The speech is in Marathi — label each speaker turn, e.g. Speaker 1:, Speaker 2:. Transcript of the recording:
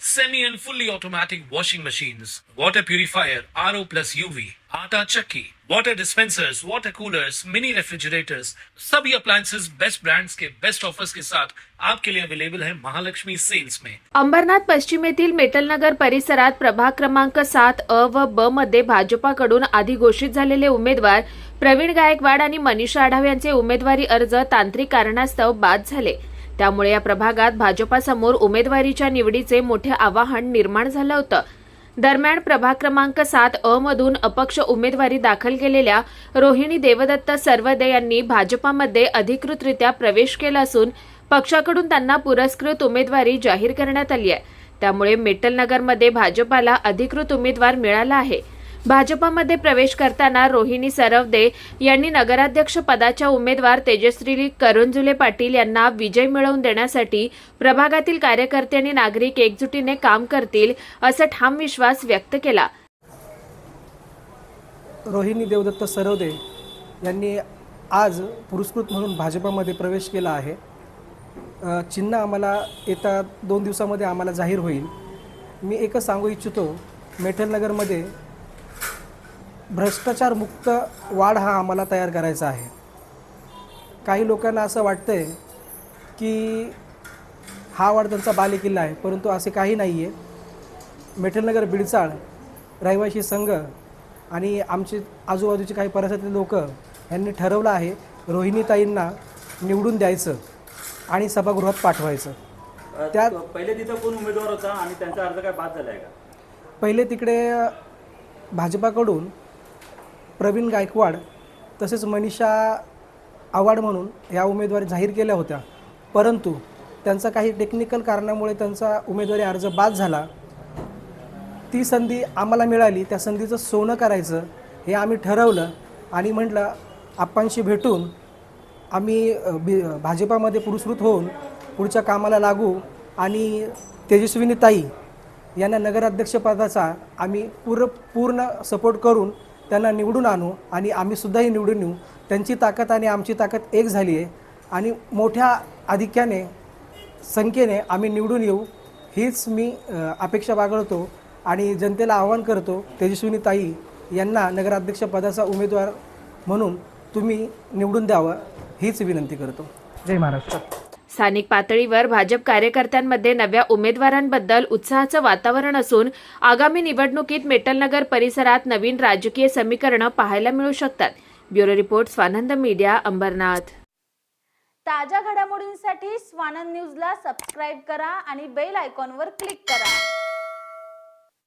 Speaker 1: semi and fully automatic washing machines, water purifier, RO plus UV, आटा चक्की, water dispensers, water coolers, mini refrigerators, सभी appliances बेस्ट brands के बेस्ट ऑफर्स के साथ आपके लिए अवेलेबल है महालक्ष्मी सेल्स में
Speaker 2: अंबरनाथ पश्चिमेतील मेटलनगर परिसरात प्रभाग क्रमांक सात अ व ब मध्ये भाजपाकडून आधी घोषित झालेले उमेदवार प्रवीण गायकवाड आणि मनीषा आढाव यांचे उमेदवारी अर्ज तांत्रिक कारणास्तव बाद झाले. त्यामुळे या प्रभागात भाजपासमोर उमेदवारीच्या निवडीचे मोठे आवाहन निर्माण झालं होतं. दरम्यान प्रभाग क्रमांक सात अ मधून अपक्ष उमेदवारी दाखल केलेल्या रोहिणी देवदत्त सर्वदे यांनी भाजपामध्ये अधिकृतरित्या प्रवेश केला असून पक्षाकडून त्यांना पुरस्कृत उमेदवारी जाहीर करण्यात आली आहे. त्यामुळे मेटलनगरमध्ये भाजपाला अधिकृत उमेदवार मिळाला आहे. भाजपामध्ये प्रवेश करताना रोहिणी सरवदे यांनी नगराध्यक्ष पदाच्या उमेदवार तेजश्री करंजुले पाटील यांना विजय मिळवून देण्यासाठी प्रभागातील कार्यकर्ते आणि नागरिक एकजुटीने काम करतील असा ठाम विश्वास व्यक्त केला.
Speaker 3: रोहिणी देवदत्त सरवदे यांनी आज पुरस्कृत म्हणून भाजपामध्ये प्रवेश केला आहे. चिन्ह आम्हाला येत्या दोन दिवसामध्ये आम्हाला जाहीर होईल. मी एकच सांगू इच्छितो मेठलनगरमध्ये भ्रष्टाचारमुक्त वाढ हा आम्हाला तयार करायचा आहे. काही लोकांना असं वाटतं आहे की हा वाढ त्यांचा बालेकिल्ला आहे परंतु असे काही नाही आहे मेठलनगर बिडचाळ रहिवाशी संघ आणि आमचे आजूबाजूचे काही परिसरातील लोक यांनी ठरवलं आहे रोहिणीताईंना निवडून द्यायचं आणि सभागृहात पाठवायचं. त्यात
Speaker 4: पहिले तिथं कोण उमेदवार होता आणि त्यांचा अर्ज काय बाद झाला आहे का?
Speaker 3: पहिले तिकडे भाजपाकडून प्रवीण गायकवाड तसेच मनीषा आव्हाड म्हणून या उमेदवारी जाहीर केल्या होत्या. परंतु त्यांचा काही टेक्निकल कारणामुळे त्यांचा उमेदवारी अर्ज बाद झाला. ती संधी आम्हाला मिळाली. त्या संधीचं सोनं करायचं हे आम्ही ठरवलं आणि म्हटलं आप्पांशी भेटून आम्ही बी भाजपामध्ये पुरस्कृत होऊन पुढच्या कामाला लागू आणि तेजस्विनी ताई यांना नगराध्यक्षपदाचा आम्ही पूर पूर्ण सपोर्ट करून त्यांना निवडून आणू आणि आम्हीसुद्धाही निवडून येऊ त्यांची ताकद आणि आमची ताकद एक झाली आहे. आणि मोठ्या आधिक्याने संख्येने आम्ही निवडून येऊ हीच मी अपेक्षा बागळतो आणि जनतेला आवाहन करतो. तेजस्विनी ताई यांना नगराध्यक्षपदाचा उमेदवार म्हणून तुम्ही निवडून द्यावं हीच विनंती करतो. जय महाराष्ट्र.
Speaker 2: स्थानिक पातळीवर भाजप कार्यकर्त्यांमध्ये नव्या उमेदवारांबद्दल उत्साहाचं वातावरण असून आगामी निवडणुकीत मेटलनगर परिसरात नवीन राजकीय समीकरणं पाहायला मिळू शकतात. Bureau report Swanand media Ambarnath.
Speaker 5: ताज्या घडामोडींसाठी स्वानंद न्यूजला सबस्क्राईब करा आणि बेल आयकॉनवर क्लिक करा.